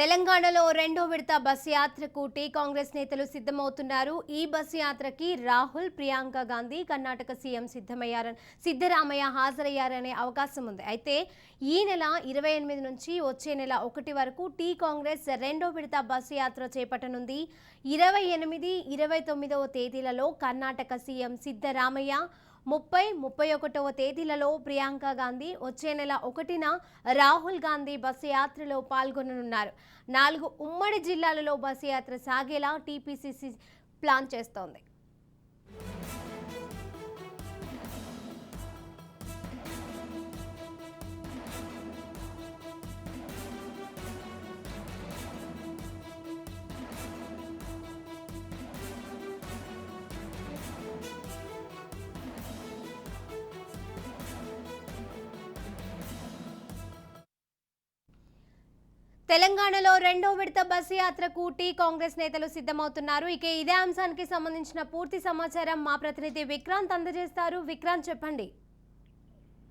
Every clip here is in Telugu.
తెలంగాణలో రెండో విడత బస్ యాత్రకు టీ కాంగ్రెస్ నేతలు సిద్ధమవుతున్నారు. ఈ బస్ యాత్రకి రాహుల్ ప్రియాంక గాంధీ కర్ణాటక సీఎం సిద్ధమయ్యారని సిద్ధరామయ్య హాజరయ్యారనే అవకాశం ఉంది. అయితే ఈ నెల ఇరవై ఎనిమిది నుంచి వచ్చే నెల ఒకటి వరకు టీ కాంగ్రెస్ రెండో విడత బస్ యాత్ర చేపట్టనుంది. ఇరవై ఎనిమిది ఇరవై తొమ్మిదవ తేదీలలో కర్ణాటక సీఎం సిద్ధరామయ్య ముప్పై ముప్పై ఒకటవ తేదీలలో ప్రియాంక గాంధీ వచ్చే నెల ఒకటిన రాహుల్ గాంధీ బస్సు యాత్రలో పాల్గొననున్నారు. నాలుగు ఉమ్మడి జిల్లాలలో బస్సు యాత్ర సాగేలా టీపీసీసీ ప్లాన్ చేస్తోంది. తెలంగాణలో రెండో విడత బస్సు యాత్రకు టీ కాంగ్రెస్ నేతలు సిద్ధమవుతున్నారు. ఇక ఇదే అంశానికి సంబంధించిన పూర్తి సమాచారం మా ప్రతినిధి విక్రాంత్ అందజేస్తారు. విక్రాంత్ చెప్పండి.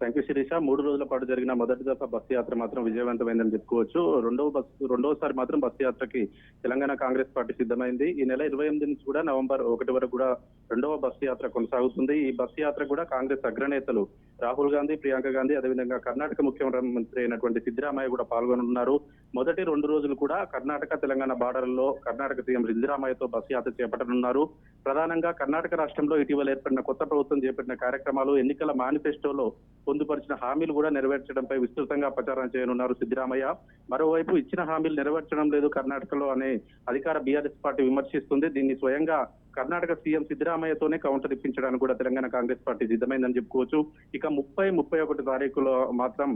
థ్యాంక్ యూ శిరీష మూడు రోజుల పాటు జరిగిన మొదటి దఫా బస్సు యాత్ర మాత్రం విజయవంతమైందని చెప్పుకోవచ్చు. రెండవ బస్ రెండవసారి మాత్రం బస్సు యాత్రకి తెలంగాణ కాంగ్రెస్ పార్టీ సిద్ధమైంది. ఈ నెల ఇరవై ఎనిమిది నుంచి కూడా నవంబర్ ఒకటి వరకు కూడా రెండవ బస్ యాత్ర కొనసాగుతుంది. ఈ బస్సు యాత్ర కూడా కాంగ్రెస్ అగ్రనేతలు రాహుల్ గాంధీ ప్రియాంక గాంధీ అదేవిధంగా కర్ణాటక ముఖ్యమంత్రి అయినటువంటి సిద్ధరామయ్య కూడా పాల్గొనున్నారు. మొదటి రెండు రోజులు కూడా కర్ణాటక తెలంగాణ బార్డర్లో కర్ణాటక సీఎం సిద్ధరామయ్యతో బస్సు యాత్ర చేపట్టనున్నారు. ప్రధానంగా కర్ణాటక రాష్ట్రంలో ఇటీవల ఏర్పడిన కొత్త ప్రభుత్వం చేపట్టిన కార్యక్రమాలు ఎన్నికల మేనిఫెస్టోలో పొందుపరిచిన హామీలు కూడా నెరవేర్చడంపై విస్తృతంగా ప్రచారం చేయనున్నారు సిద్దిరామయ్య మరోవైపు ఇచ్చిన హామీలు నెరవేర్చడం లేదు కర్ణాటకలో అనే అధికార బీఆర్ఎస్ పార్టీ విమర్శిస్తుంది. దీన్ని స్వయంగా కర్ణాటక సీఎం సిద్ధరామయ్యతోనే కౌంటర్ ఇప్పించడానికి కూడా తెలంగాణ కాంగ్రెస్ పార్టీ సిద్ధమైందని చెప్పుకోవచ్చు. ఇక ముప్పై ముప్పై ఒకటి తారీఖులో మాత్రం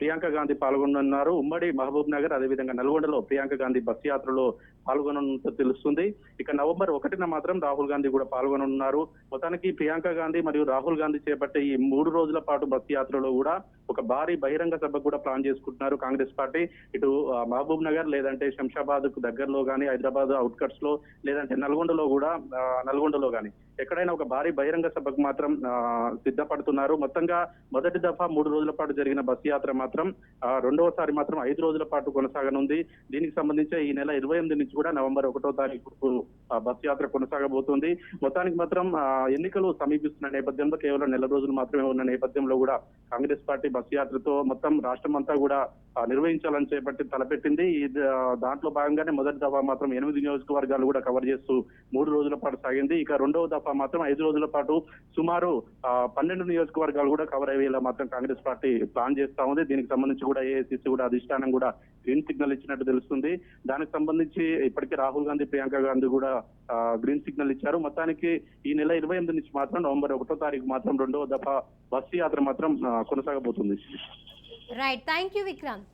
ప్రియాంక గాంధీ పాల్గొనున్నారు ఉమ్మడి మహబూబ్ నగర్ అదేవిధంగా నల్గొండలో ప్రియాంక గాంధీ బస్ యాత్రలో పాల్గొననున్నట్టు తెలుస్తుంది. ఇక నవంబర్ ఒకటిన మాత్రం రాహుల్ గాంధీ కూడా పాల్గొనున్నారు మొత్తానికి ప్రియాంక గాంధీ మరియు రాహుల్ గాంధీ చేపట్టే ఈ మూడు రోజుల పాటు బస్ యాత్రలో కూడా ఒక భారీ బహిరంగ సభ కూడా ప్లాన్ చేసుకుంటున్నారు కాంగ్రెస్ పార్టీ. ఇటు మహబూబ్ నగర్ లేదంటే శంషాబాద్కు దగ్గరలో కానీ హైదరాబాద్ అవుట్కట్స్లో లేదంటే నల్గొండలో కూడా నల్గొండలో కానీ ఎక్కడైనా ఒక భారీ బహిరంగ సభకు మాత్రం సిద్ధపడుతున్నారు. మొత్తంగా మొదటి దఫా మూడు రోజుల పాటు జరిగిన బస్ యాత్ర మాత్రం రెండవసారి మాత్రం ఐదు రోజుల పాటు కొనసాగనుంది. దీనికి సంబంధించి ఈ నెల ఇరవై ఎనిమిది నుంచి కూడా నవంబర్ ఒకటో తారీఖు బస్సు బస్ యాత్ర కొనసాగబోతుంది. మొత్తానికి మాత్రం ఎన్నికలు సమీపిస్తున్న నేపథ్యంలో కేవలం నెల రోజులు మాత్రమే ఉన్న నేపథ్యంలో కూడా కాంగ్రెస్ పార్టీ బస్ యాత్రతో మొత్తం రాష్ట్రం అంతా కూడా నిర్వహించాలని చేపట్టి తలపెట్టింది. ఈ దాంట్లో భాగంగానే మొదటి దఫా మాత్రం ఎనిమిది నియోజకవర్గాలు కూడా కవర్ చేస్తూ మూడు రోజుల పాటు సాగింది. ఇక రెండవ దఫా మాత్రం ఐదు రోజుల పాటు సుమారు పన్నెండు నియోజకవర్గాలు కూడా కవర్ అయ్యేలా మాత్రం కాంగ్రెస్ పార్టీ ప్లాన్ చేస్తా ఉంది. దీనికి సంబంధించి కూడా ఏఐసిసి కూడా అధిష్టానం కూడా గ్రీన్ సిగ్నల్ ఇచ్చినట్టు తెలుస్తుంది. దానికి సంబంధించి ఇప్పటికే రాహుల్ గాంధీ ప్రియాంక గాంధీ కూడా గ్రీన్ సిగ్నల్ ఇచ్చారు. మొత్తానికి ఈ నెల ఇరవై ఎనిమిది నుంచి మాత్రం నవంబర్ ఒకటో తారీఖు మాత్రం రెండవ దఫా బస్సు యాత్ర మాత్రం కొనసాగబోతుంది. Right thank you Vikrant